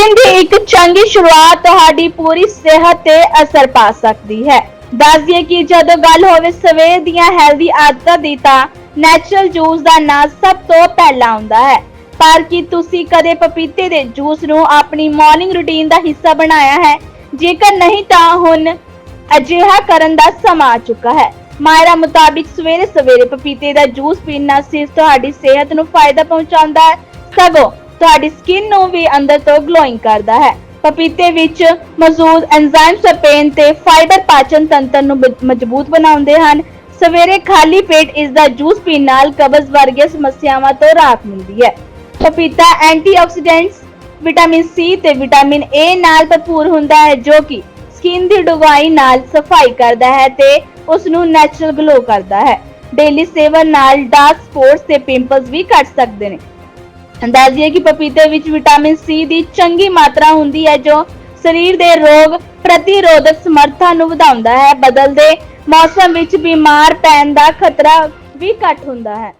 ਦਿਨ ਦੀ ਇੱਕ ਚੰਗੀ ਸ਼ੁਰੂਆਤ ਤੁਹਾਡੀ ਪੂਰੀ ਸਿਹਤ ਤੇ ਅਸਰ ਪਾ ਸਕਦੀ ਹੈ। ਦੱਸ ਦਈਏ ਕਿ ਜਦੋਂ ਗੱਲ ਹੋਵੇ ਸਵੇਰ ਦੀਆਂ ਹੈਲਦੀ ਆਦਤਾਂ ਦੀ ਤਾਂ ਨੈਚੁਰਲ ਜੂਸ ਦਾ ਨਾਂ ਸਭ ਤੋਂ ਪਹਿਲਾਂ ਆਉਂਦਾ ਹੈ। ਪਰ ਕੀ ਤੁਸੀਂ ਕਦੇ ਪਪੀਤੇ ਦੇ ਜੂਸ ਨੂੰ ਆਪਣੀ ਮਾਰਨਿੰਗ ਰੁਟੀਨ ਦਾ ਹਿੱਸਾ ਬਣਾਇਆ ਹੈ? ਜੇਕਰ ਨਹੀਂ ਤਾਂ ਹੁਣ ਅਜਿਹਾ ਕਰਨ ਦਾ ਸਮਾਂ ਆ ਚੁੱਕਾ ਹੈ। ਮਾਇਰਾ ਮੁਤਾਬਿਕ ਸਵੇਰੇ ਸਵੇਰੇ ਪਪੀਤੇ ਦਾ ਜੂਸ ਪੀਣਾ ਸਿਰਫ ਤੁਹਾਡੀ ਸਿਹਤ ਨੂੰ ਫਾਇਦਾ ਪਹੁੰਚਾਉਂਦਾ ਹੈ। ਸਗੋਂ ਤੁਹਾਡੀ ਸਕਿਨ ਨੂੰ ਵੀ ਅੰਦਰ ਤੋਂ ਗਲੋਇੰਗ ਕਰਦਾ ਹੈ। ਪਪੀਤੇ ਵਿੱਚ ਮੌਜੂਦ ਐਂਜ਼ਾਈਮ ਸਪੇਨ ਤੇ ਫਾਈਬਰ ਪਾਚਨ ਤੰਤਰ ਨੂੰ ਮਜ਼ਬੂਤ ਬਣਾਉਂਦੇ ਹਨ। ਸਵੇਰੇ ਖਾਲੀ ਪੇਟ ਇਸ ਦਾ ਜੂਸ ਪੀਣ ਨਾਲ ਕਬਜ਼ ਵਰਗੀਆਂ ਸਮੱਸਿਆਵਾਂ ਤੋਂ ਰਾਹਤ ਮਿਲਦੀ ਹੈ। ਪਪੀਤਾ ਐਂਟੀਆਕਸੀਡੈਂਟਸ ਵਿਟਾਮਿਨ ਸੀ ਤੇ ਵਿਟਾਮਿਨ ਏ ਨਾਲ ਭਰਪੂਰ ਹੁੰਦਾ ਹੈ, ਜੋ ਕਿ ਸਕਿਨ ਦੀ ਡੁਗਾਈ ਨਾਲ ਸਫ਼ਾਈ ਕਰਦਾ ਹੈ ਤੇ ਉਸ ਨੂੰ ਨੈਚੁਰਲ ਗਲੋ ਕਰਦਾ ਹੈ। ਡੇਲੀ ਸੇਵਨ ਨਾਲ ਡਾਰਕ ਸਪੋਟਸ ਤੇ ਪਿੰਪਲਸ ਵੀ ਘਟ ਸਕਦੇ ਨੇ। ਅੰਦਾਜ਼ੀਏ ਕਿ ਪਪੀਤੇ ਵਿੱਚ ਵਿਟਾਮਿਨ ਸੀ ਦੀ ਚੰਗੀ ਮਾਤਰਾ ਹੁੰਦੀ ਹੈ, ਜੋ ਸਰੀਰ ਦੇ ਰੋਗ ਪ੍ਰਤੀਰੋਧਕ ਸਮਰੱਥਾ ਨੂੰ ਵਧਾਉਂਦਾ ਹੈ। ਬਦਲਦੇ ਮੌਸਮ ਵਿੱਚ ਬਿਮਾਰ ਪੈਣ ਦਾ ਖਤਰਾ ਵੀ ਘੱਟ ਹੁੰਦਾ ਹੈ।